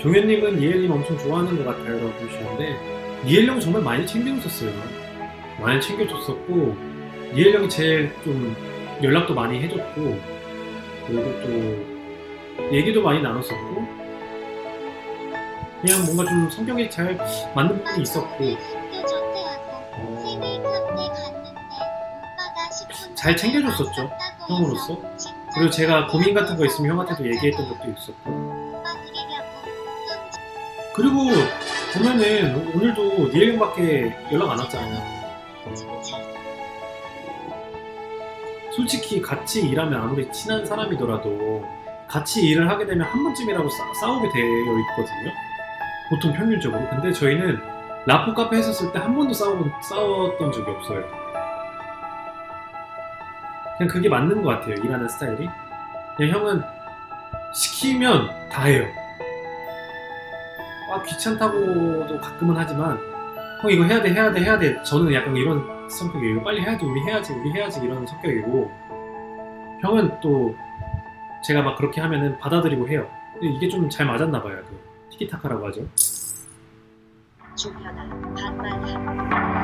종현님은 이엘님 엄청 좋아하는 것 같아요 라고 보시는데 이엘 형은 정말 많이 챙겨줬었어요. 많이 챙겨줬었고 이엘 형이 제일 좀 연락도 많이 해줬고 그리고 또 얘기도 많이 나눴었고 그냥 뭔가 좀 성격이 잘 맞는 부분이 있었고. 잘 챙겨줬었죠, 형으로서. 그리고 제가 고민 같은 거 있으면 형한테도 얘기했던 적도 있었고 그리고 보면은 오늘도 니엘 형밖에 연락 안 왔잖아요 솔직히 같이 일하면 아무리 친한 사람이더라도 같이 일을 하게 되면 한 번쯤이라도 싸, 싸우게 되어 있거든요. 보통 평균적으로. 근데 저희는 라포 카페 했었을 때 한 번도 싸우, 싸웠던 적이 없어요. 그냥 그게 맞는 것 같아요. 일하는 스타일이. 그냥 형은 시키면 다 해요. 아, 귀찮다고도 가끔은 하지만 형 이거 해야 돼 해야 돼 해야 돼. 저는 약간 이런 성격이에요. 빨리 해야지 우리 해야지 우리 해야지 이런 성격이고 형은 또 제가 막 그렇게 하면은 받아들이고 해요. 이게 좀 잘 맞았나 봐요 그 티키타카라고 하죠. 종현아 반말함